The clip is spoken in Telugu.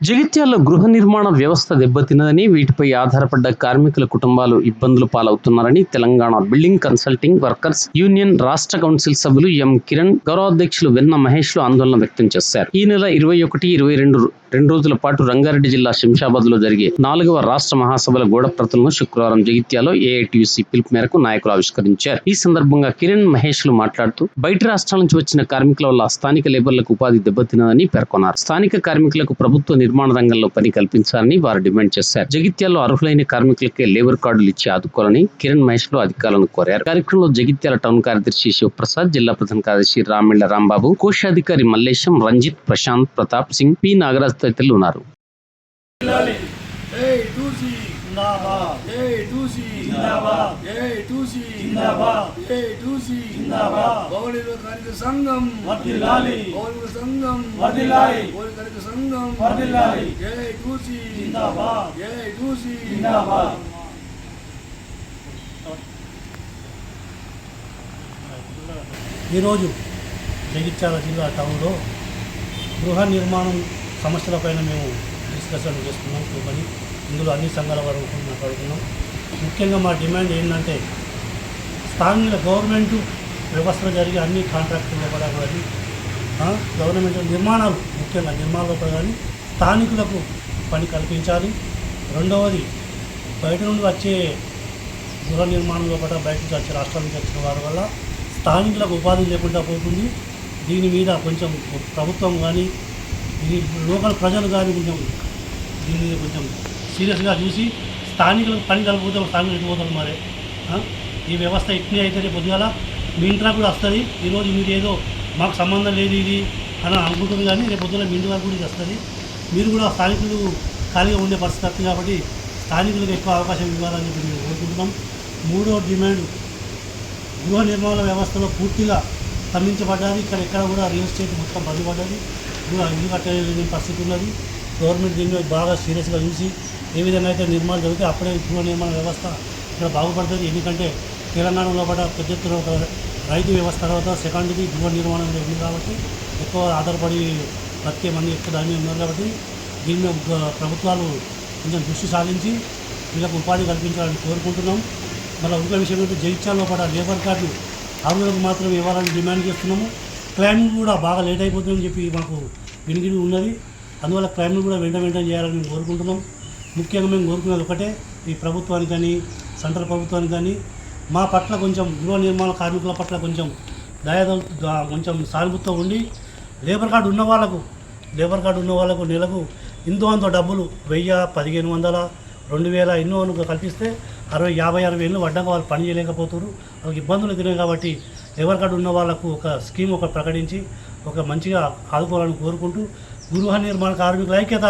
జగిత్యాల గృహ నిర్మాణ వ్యవస్థ దెబ్బతిన్నదని వీటిపై ఆధారపడ్డ కార్మికుల కుటుంబాలు ఇబ్బందులు పాలవుతున్నారని Telangana building consulting workers union రాష్ట్ర కౌన్సిల్ సభ్యులు ఎం. కిరణ్ గౌరవాధ్యక్షులు వెన్న మహేష్లు ఆందోళన వ్యక్తం చేశారు. ఈ నెల ఇరవై ఒకటి ఇరవై రెండు రెండు రోజుల పాటు రంగారెడ్డి జిల్లా శంషాబాద్లో జరిగే నాలుగవ రాష్ట్ర మహాసభల గోడ ప్రతులను శుక్రవారం జగిత్యాలో ఏఐటీయూసీ పిలుపు మేరకు నాయకులు ఆవిష్కరించారు. ఈ సందర్భంగా కిరణ్ మహేష్లు మాట్లాడుతూ బయట రాష్ట్రాల నుంచి వచ్చిన కార్మికుల వల్ల స్థానిక లేబర్లకు ఉపాధి దెబ్బతిన్నదని పేర్కొన్నారు. స్థానిక కార్మికులకు ప్రభుత్వ నిర్మాణ రంగంలో పని కల్పించాలని వారు డిమాండ్ చేశారు. జగిత్యాల్లో అర్హులైన కార్మికులకే లేబర్ కార్డులు ఇచ్చి ఆదుకోవాలని కిరణ్ మహేష్లో అధికారులను కోరారు. కార్యక్రమంలో జగిత్యాల టౌన్ కార్యదర్శి శివప్రసాద్ జిల్లా ప్రధాన కార్యదర్శి రామిళ్ళ రాంబాబు కోశాధికారి మల్లేశం రంజిత్ ప్రశాంత్ ప్రతాప్ సింగ్ పి నాగరాజ్ తదితరులు ఉన్నారు. జిందాబాద్. ఏ టూసీ. జిందాబాద్. ఏ టూసీ. జిందాబాద్. ఏ టూసీ. జిందాబాద్. పౌరుల కార్మిక సంఘం. వర్ధిల్లాలి. పౌరుల సంఘం. వర్ధిల్లాలి. పౌరుల కార్మిక సంఘం. వర్ధిల్లాలి. ఏ టూసీ. జిందాబాద్. ఏ టూసీ. జిందాబాద్. ఈరోజు జగిత్యాల జిల్లా టౌన్లో గృహ నిర్మాణం సమస్యలపైన మేము డిస్కషన్ చేస్తున్నాం. కూర్చొని ఇందులో అన్ని సంఘాల వరకు మాట్లాడుతున్నాం ముఖ్యంగా మా డిమాండ్ ఏంటంటే స్థానిక గవర్నమెంట్ వ్యవస్థలో జరిగే అన్ని కాంట్రాక్టులు కూడా కానీ గవర్నమెంట్ నిర్మాణాలు ముఖ్యంగా నిర్మాణాలు కూడా కానీ స్థానికులకు పని కల్పించాలి. రెండవది బయట నుండి వచ్చే గృహ నిర్మాణంలో కూడా బయట నుంచి వచ్చే రాష్ట్రాల నుంచి వచ్చిన వారి వల్ల స్థానికులకు ఉపాధి లేకుండా పోతుంది. దీని మీద కొంచెం ప్రభుత్వం కానీ దీని లోకల్ ప్రజలు కానీ కొంచెం దీని మీద కొంచెం సీరియస్గా చూసి స్థానికులకు పని కలుపుతాం స్థానికులు ఎటుపోతారు మరి? ఈ వ్యవస్థ ఇట్నే అయితే రేపు పొద్దుగాల మీ ఇంట్లో కూడా వస్తుంది. ఈరోజు మీరు ఏదో మాకు సంబంధం లేదు ఇది అని అనుకుంటుంది కానీ రేపు పొద్దున మీ ఇంటి వరకు కూడా ఇది వస్తుంది. మీరు కూడా స్థానికులు ఖాళీగా ఉండే పరిస్థితి వస్తుంది కాబట్టి స్థానికులకు ఎక్కువ అవకాశం ఇవ్వాలని చెప్పి మేము కోరుకుంటున్నాం. మూడో డిమాండ్ గృహ నిర్మాణ వ్యవస్థలో పూర్తిగా స్తంభించబడ్డది. ఇక్కడ ఎక్కడ కూడా రియల్ ఎస్టేట్ మొత్తం బంద్ పడ్డది. ఇల్లు కట్టలేని పరిస్థితి ఉన్నది. గవర్నమెంట్ దీన్ని బాగా సీరియస్గా చూసి ఏ విధంగా అయితే నిర్మాణం జరిగితే అప్పుడే గృహ నిర్మాణ వ్యవస్థ ఇక్కడ బాగుపడుతుంది. ఎందుకంటే తెలంగాణలో కూడా పెద్ద ఎత్తున ఒక రైతు వ్యవస్థ తర్వాత సెకండ్ది గృహ నిర్మాణం ఉంది కాబట్టి ఎక్కువ ఆధారపడి బతికే మంది ఎక్కువ దాని మీద ఉన్నారు కాబట్టి దీని మీద ప్రభుత్వాలు కొంచెం దృష్టి సాధించి వీళ్ళకు ఉపాధి కల్పించాలని కోరుకుంటున్నాం. మళ్ళీ ఇంకో విషయం ఏంటంటే జగిత్యాలలో కూడా లేబర్ కార్డు అర్హులకు మాత్రం ఇవ్వాలని డిమాండ్ చేస్తున్నాము. క్లైమింగ్ కూడా బాగా లేట్ అయిపోతుందని చెప్పి మాకు వినిగిడి ఉన్నది. అందువల్ల క్లైమింగ్ కూడా వెంట వెంటనే చేయాలని కోరుకుంటున్నాం. ముఖ్యంగా మేము కోరుకునేది ఒకటే ఈ ప్రభుత్వానికి కానీ సెంట్రల్ ప్రభుత్వానికి కానీ మా పట్ల కొంచెం గృహ నిర్మాణ కార్మికుల పట్ల కొంచెం దయాద కొంచెం సానుభూతితో ఉండి లేబర్ కార్డు ఉన్న వాళ్ళకు లేబర్ కార్డు ఉన్న వాళ్ళకు నెలకు ఇంతో అంత డబ్బులు వెయ్యి పదిహేను వందల రెండు వేల ఎన్నో కల్పిస్తే అరవై యాభై అరవై వేలు పడ్డాక వాళ్ళు పని చేయలేకపోతున్నారు వాళ్ళకి ఇబ్బందులు ఎదురై కాబట్టి లేబర్ కార్డు ఉన్న వాళ్ళకు ఒక స్కీమ్ ఒక ప్రకటించి ఒక మంచిగా ఆదుకోవాలని కోరుకుంటూ గృహ నిర్మాణ కార్మికుల ఐక్యత.